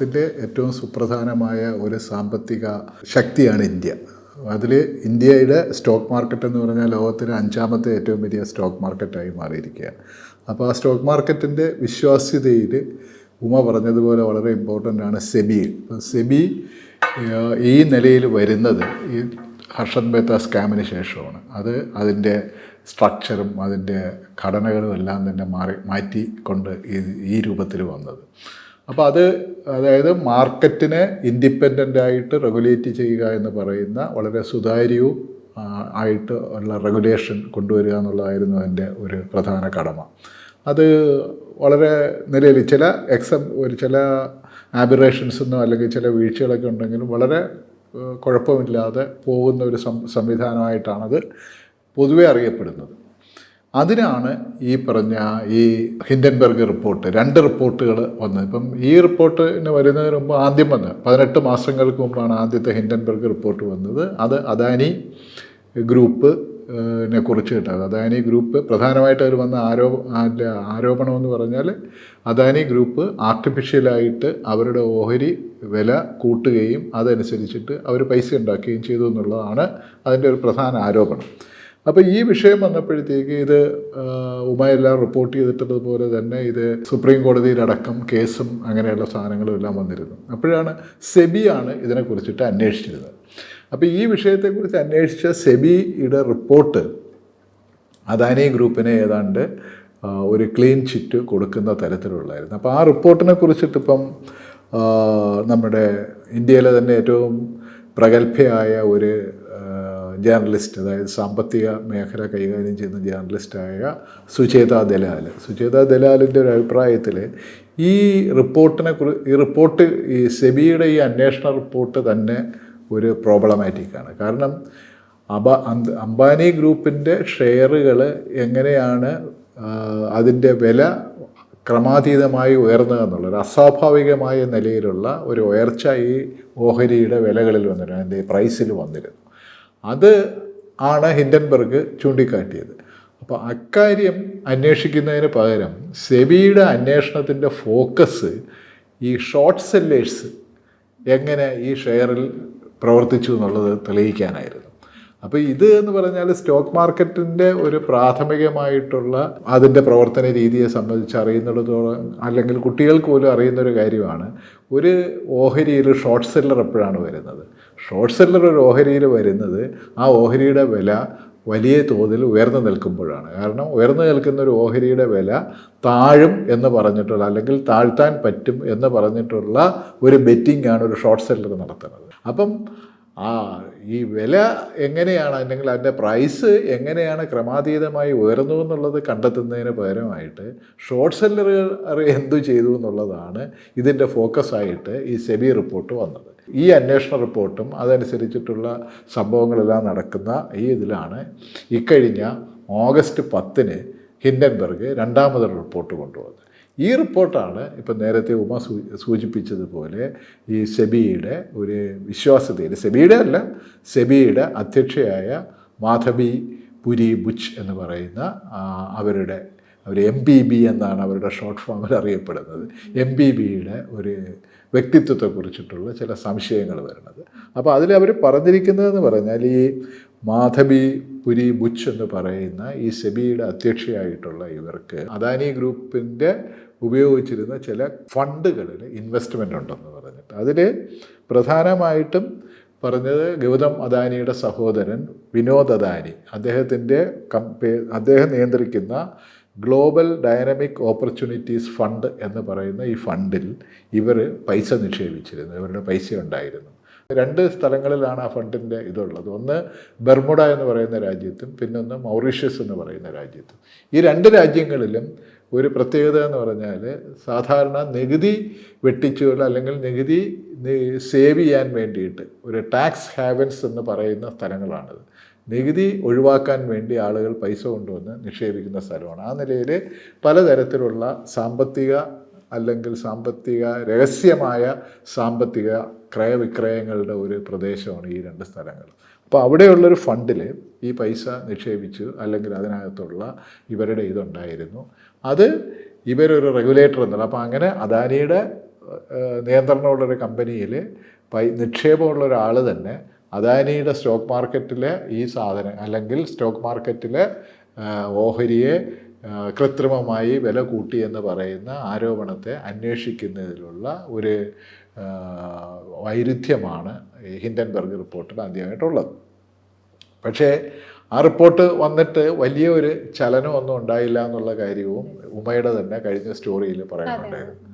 ലോകത്തിന്റെ ഏറ്റവും സുപ്രധാനമായ ഒരു സാമ്പത്തിക ശക്തിയാണ് ഇന്ത്യ. അതിൽ ഇന്ത്യയുടെ സ്റ്റോക്ക് മാർക്കറ്റ് എന്ന് പറഞ്ഞാൽ ലോകത്തിലെ അഞ്ചാമത്തെ ഏറ്റവും വലിയ സ്റ്റോക്ക് മാർക്കറ്റായി മാറിയിരിക്കുകയാണ്. അപ്പോൾ ആ സ്റ്റോക്ക് മാർക്കറ്റിന്റെ വിശ്വാസ്യതയിൽ ഉമ പറഞ്ഞതുപോലെ വളരെ ഇമ്പോർട്ടന്റ് ആണ് സെബി. സെബി ഈ നിലയിൽ വരുന്നത് ഈ ഹർഷൻ ബേത്ത സ്കാമിന് ശേഷമാണ്. അത് അതിന്റെ സ്ട്രക്ചറും അതിന്റെ ഘടനകളും എല്ലാം തന്നെ മാറി മാറ്റിക്കൊണ്ട് ഈ ഈ രൂപത്തിൽ വന്നത്. അപ്പോൾ അത് അതായത് മാർക്കറ്റിനെ ഇൻഡിപെൻഡന്റ് ആയിട്ട് റെഗുലേറ്റ് ചെയ്യുക എന്ന് പറയുന്ന വളരെ സുതാര്യവും ആയിട്ട് ഉള്ള റെഗുലേഷൻ കൊണ്ടുവരിക എന്നുള്ളതായിരുന്നു അതിന്റെ ഒരു പ്രധാന കടമ. അത് വളരെ നിലയിൽ ചില എക്സം ഒരു ചില ആബിറേഷൻസൊന്നും അല്ലെങ്കിൽ ചില വീഴ്ചകളൊക്കെ ഉണ്ടെങ്കിലും വളരെ കുഴപ്പമില്ലാതെ പോകുന്ന ഒരു സംവിധാനമായിട്ടാണത് പൊതുവെ അറിയപ്പെടുന്നത്. അതിനാണ് ഈ പറഞ്ഞ ഈ ഹിൻഡൻബർഗ് റിപ്പോർട്ട് രണ്ട് റിപ്പോർട്ടുകൾ വന്നത്. ഇപ്പം ഈ റിപ്പോർട്ടിന് വരുന്നതിന് മുമ്പ് ആദ്യം വന്ന് പതിനെട്ട് മാസങ്ങൾക്ക് മുമ്പാണ് ആദ്യത്തെ ഹിൻഡൻബർഗ് റിപ്പോർട്ട് വന്നത്. അത് അദാനി ഗ്രൂപ്പ് െ കുറിച്ച് കിട്ടാതെ. അദാനി ഗ്രൂപ്പ് പ്രധാനമായിട്ട് അവർ വന്ന അല്ല, ആരോപണം എന്ന് പറഞ്ഞാൽ അദാനി ഗ്രൂപ്പ് ആർട്ടിഫിഷ്യലായിട്ട് അവരുടെ ഓഹരി വില കൂട്ടുകയും അതനുസരിച്ചിട്ട് അവർ പൈസ ഉണ്ടാക്കുകയും ചെയ്തു എന്നുള്ളതാണ് അതിന്റെ ഒരു പ്രധാന ആരോപണം. അപ്പോൾ ഈ വിഷയം വന്നപ്പോഴത്തേക്ക് ഇത് ഉമായെല്ലാം റിപ്പോർട്ട് ചെയ്തിട്ടതുപോലെ തന്നെ ഇത് സുപ്രീം കോടതിയിലടക്കം കേസും അങ്ങനെയുള്ള സാധനങ്ങളും എല്ലാം വന്നിരുന്നു. അപ്പോഴാണ് സെബിയാണ് ഇതിനെക്കുറിച്ചിട്ട് അന്വേഷിച്ചിരുന്നത്. അപ്പോൾ ഈ വിഷയത്തെക്കുറിച്ച് അന്വേഷിച്ച സെബിയുടെ റിപ്പോർട്ട് അദാനി ഗ്രൂപ്പിനെ ഏതാണ്ട് ഒരു ക്ലീൻ ചിറ്റ് കൊടുക്കുന്ന തരത്തിലുള്ളായിരുന്നു അപ്പോൾ ആ റിപ്പോർട്ടിനെ കുറിച്ചിട്ടിപ്പം നമ്മുടെ ഇന്ത്യയിലെ തന്നെ ഏറ്റവും പ്രഗത്ഭയായ ഒരു ജേർണലിസ്റ്റ് അതായത് സാമ്പത്തിക മേഖല കൈകാര്യം ചെയ്യുന്ന ജേർണലിസ്റ്റായ സുചേത ദലാൽ. സുചേത ദലാലിന്റെ ഒരു അഭിപ്രായത്തിൽ ഈ റിപ്പോർട്ടിനെ കുറി ഈ റിപ്പോർട്ട് ഈ സെബിയുടെ ഈ അന്വേഷണ റിപ്പോർട്ട് തന്നെ ഒരു പ്രോബ്ലമാറ്റിക്കാണ്. കാരണം അബ അംബാനി ഗ്രൂപ്പിന്റെ ഷെയറുകൾ എങ്ങനെയാണ് അതിന്റെ വില ക്രമാതീതമായി ഉയർന്നതെന്നുള്ളത് അസ്വാഭാവികമായ നിലയിലുള്ള ഒരു ഉയർച്ച ഈ ഓഹരിയുടെ വിലകളിൽ വന്നിരുന്നു അതിന്റെ പ്രൈസിൽ വന്നിരുന്നു. അത് ആണ് ഹിൻഡൻബർഗ് ചൂണ്ടിക്കാട്ടിയത്. അപ്പോൾ അക്കാര്യം അന്വേഷിക്കുന്നതിന് പകരം സെബിയുടെ അന്വേഷണത്തിന്റെ ഫോക്കസ് ഈ ഷോർട്ട് സെല്ലേഴ്സ് എങ്ങനെ ഈ ഷെയറിൽ പ്രവർത്തിച്ചു എന്നുള്ളത് തെളിയിക്കാനായിരുന്നു. അപ്പോൾ ഇത് എന്ന് പറഞ്ഞാൽ സ്റ്റോക്ക് മാർക്കറ്റിന്റെ ഒരു പ്രാഥമികമായിട്ടുള്ള അതിന്റെ പ്രവർത്തന രീതിയെ സംബന്ധിച്ച് അറിയുന്നിടത്തോളം അല്ലെങ്കിൽ കുട്ടികൾക്ക് പോലും അറിയുന്ന ഒരു കാര്യമാണ്. ഒരു ഓഹരിയിൽ ഷോർട്ട് സെല്ലർ എപ്പോഴാണ് വരുന്നത്? ഷോർട്ട് സെല്ലർ ഒരു ഓഹരിയിൽ വരുന്നത് ആ ഓഹരിയുടെ വില വലിയ തോതിൽ ഉയർന്നു നിൽക്കുമ്പോഴാണ്. കാരണം ഉയർന്നു നിൽക്കുന്ന ഒരു ഓഹരിയുടെ വില താഴും എന്ന് പറഞ്ഞിട്ടുള്ള അല്ലെങ്കിൽ താഴ്ത്താൻ പറ്റും എന്ന് പറഞ്ഞിട്ടുള്ള ഒരു ബെറ്റിംഗ് ആണ് ഒരു ഷോർട്ട് സെല്ലർ നടത്തുന്നത്. അപ്പം ആ ഈ വില എങ്ങനെയാണ് അല്ലെങ്കിൽ അതിന്റെ പ്രൈസ് എങ്ങനെയാണ് ക്രമാതീതമായി ഉയർന്നു എന്നുള്ളത് കണ്ടെത്തുന്നതിന് പകരമായിട്ട് ഷോർട്ട് സെല്ലറുകൾ എന്തു ചെയ്തു എന്നുള്ളതാണ് ഇതിന്റെ ഫോക്കസായിട്ട് ഈ സെബി റിപ്പോർട്ട് വന്നത്. ഈ അന്വേഷണ റിപ്പോർട്ടും അതനുസരിച്ചിട്ടുള്ള സംഭവങ്ങളെല്ലാം നടക്കുന്ന ഈ ഇതിലാണ് ഇക്കഴിഞ്ഞ ഓഗസ്റ്റ് പത്തിന് ഹിൻഡൻബർഗ് രണ്ടാമതൊരു റിപ്പോർട്ട് കൊണ്ടുവന്നത്. ഈ റിപ്പോർട്ടാണ് ഇപ്പം നേരത്തെ ഉമ സൂചിപ്പിച്ചതുപോലെ ഈ സെബിയുടെ ഒരു വിശ്വാസ്യതയിൽ സെബിയുടെ അല്ല സെബിയുടെ അധ്യക്ഷയായ മാധവി പുരി ബുച്ച് എന്ന് പറയുന്ന അവരുടെ അവർ എം ബി ബി എന്നാണ് അവരുടെ ഷോർട്ട് ഫോമിൽ അറിയപ്പെടുന്നത്. എം ബി ബിയുടെ ഒരു വ്യക്തിത്വത്തെക്കുറിച്ചിട്ടുള്ള ചില സംശയങ്ങൾ വരുന്നത്. അപ്പോൾ അതിൽ അവർ പറഞ്ഞിരിക്കുന്നതെന്ന് പറഞ്ഞാൽ ഈ മാധവി പുരി ബുച്ച് എന്ന് പറയുന്ന ഈ സെബിയുടെ അധ്യക്ഷയായിട്ടുള്ള ഇവർക്ക് അദാനി ഗ്രൂപ്പിന്റെ ഉപയോഗിച്ചിരുന്ന ചില ഫണ്ടുകളിൽ ഇൻവെസ്റ്റ്മെന്റ് ഉണ്ടെന്ന് പറഞ്ഞിട്ട്. അതിൽ പ്രധാനമായിട്ടും പറഞ്ഞത് ഗൗതം അദാനിയുടെ സഹോദരൻ വിനോദ് അദാനി. അദ്ദേഹത്തിന്റെ കമ്പേ അദ്ദേഹം നിയന്ത്രിക്കുന്ന ഗ്ലോബൽ ഡൈനമിക് ഓപ്പർച്യൂണിറ്റീസ് ഫണ്ട് എന്ന് പറയുന്ന ഈ ഫണ്ടിൽ ഇവർ പൈസ നിക്ഷേപിച്ചിരുന്നു. ഇവരുടെ പൈസ ഉണ്ടായിരുന്നു. രണ്ട് സ്ഥലങ്ങളിലാണ് ആ ഫണ്ടിന്റെ ഇതുള്ളത്. ഒന്ന് ബർമുഡ എന്ന് പറയുന്ന രാജ്യത്തും പിന്നൊന്ന് മൗറീഷ്യസ് എന്ന് പറയുന്ന രാജ്യത്തും. ഈ രണ്ട് രാജ്യങ്ങളിലും ഒരു പ്രത്യേകത എന്ന് പറഞ്ഞാൽ സാധാരണ നികുതി വെട്ടിച്ചുകൾ അല്ലെങ്കിൽ നികുതി സേവ് ചെയ്യാൻ വേണ്ടിയിട്ട് ഒരു ടാക്സ് ഹാവൻസ് എന്ന് പറയുന്ന സ്ഥലങ്ങളാണിത്. നികുതി ഒഴിവാക്കാൻ വേണ്ടി ആളുകൾ പൈസ കൊണ്ടുവന്ന് നിക്ഷേപിക്കുന്ന സ്ഥലമാണ്. ആ നിലയിൽ പലതരത്തിലുള്ള സാമ്പത്തിക അല്ലെങ്കിൽ സാമ്പത്തിക രഹസ്യമായ സാമ്പത്തിക ക്രയവിക്രയങ്ങളുടെ ഒരു പ്രദേശമാണ് ഈ രണ്ട് സ്ഥലങ്ങൾ. അപ്പോൾ അവിടെയുള്ളൊരു ഫണ്ടിൽ ഈ പൈസ നിക്ഷേപിച്ചു അല്ലെങ്കിൽ അതിനകത്തുള്ള ഇവരുടെ ഇതുണ്ടായിരുന്നു. അത് ഇവരൊരു റെഗുലേറ്റർ എന്നുള്ള അപ്പോൾ അങ്ങനെ അദാനിയുടെ നിയന്ത്രണമുള്ളൊരു കമ്പനിയിൽ പൈ നിക്ഷേപമുള്ള ഒരാൾ തന്നെ അദാനിയുടെ സ്റ്റോക്ക് മാർക്കറ്റിലെ ഈ സാധനം അല്ലെങ്കിൽ സ്റ്റോക്ക് മാർക്കറ്റിലെ ഓഹരിയെ കൃത്രിമമായി വില കൂട്ടി എന്ന് പറയുന്ന ആരോപണത്തെ അന്വേഷിക്കുന്നതിലുള്ള ഒരു വൈരുദ്ധ്യമാണ് ഹിൻഡൻബർഗ് റിപ്പോർട്ടിൽ ആദ്യമായിട്ടുള്ളത്. പക്ഷേ ആ റിപ്പോർട്ട് വന്നിട്ട് വലിയ ഒരു ചലനമൊന്നും ഉണ്ടായില്ല എന്നുള്ള കാര്യവും ഉമയുടെ തന്നെ കഴിഞ്ഞ സ്റ്റോറിയിൽ പറയാനുണ്ടായിരുന്നു.